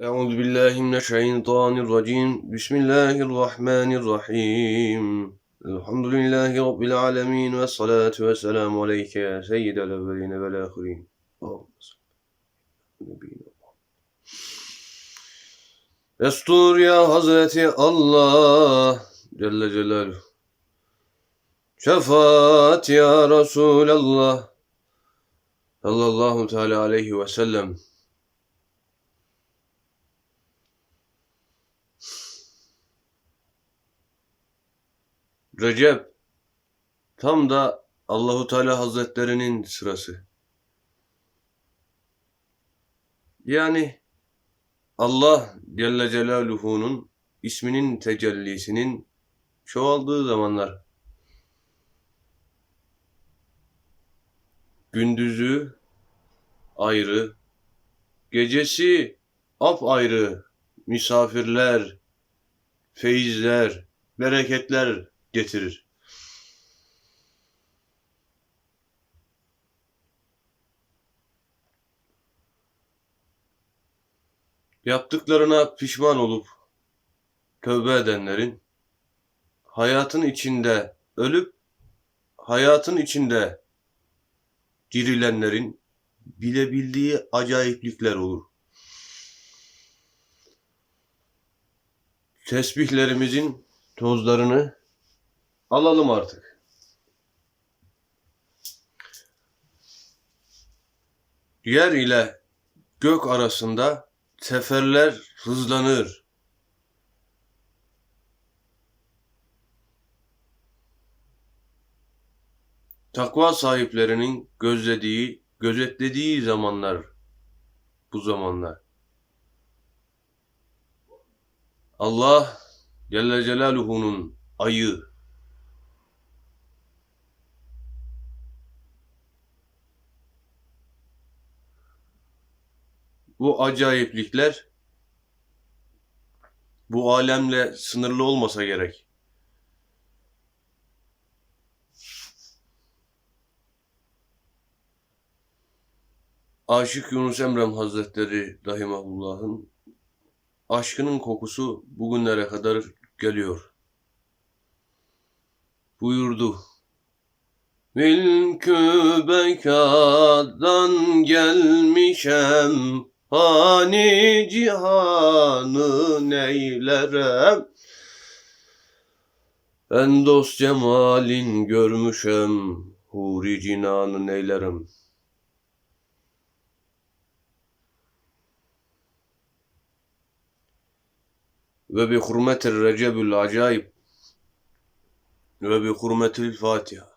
Euzu billahi mineşşeytanirracim. Bismillahirrahmanirrahim. Elhamdülillahi rabbil alamin ve salatu ve selamü aleyke ya seyyidel evvelin ve'l ahirin. Destur ya Hazreti Allah Celle Celaluhu. Şefaat ya Resulallah sallallahu teala aleyhi ve sellem. Recep tam da Allahu Teala Hazretlerinin sırası. Yani Allah Celle Celaluhu'nun isminin tecellisinin çoğaldığı zamanlar. Gündüzü ayrı, gecesi apayrı misafirler, feyizler, bereketler getirir. Yaptıklarına pişman olup tövbe edenlerin hayatın içinde ölüp hayatın içinde dirilenlerin bilebildiği acayiplikler olur. Tesbihlerimizin tozlarını alalım artık. Yer ile gök arasında seferler hızlanır. Takva sahiplerinin gözlediği, gözetlediği zamanlar bu zamanlar. Allah Celle Celaluhu'nun ayı bu acayiplikler bu alemle sınırlı olmasa gerek. Aşık Yunus Emrem Hazretleri Dahimahullah'ın aşkının kokusu bugünlere kadar geliyor. Buyurdu. Mülkü bekadan gelmişem Hani cihanı neylerem En dost cemalin görmüşem Huri cinanı neylerim ve bi hurmetir recebül acayip ve bi hurmetil Fatiha.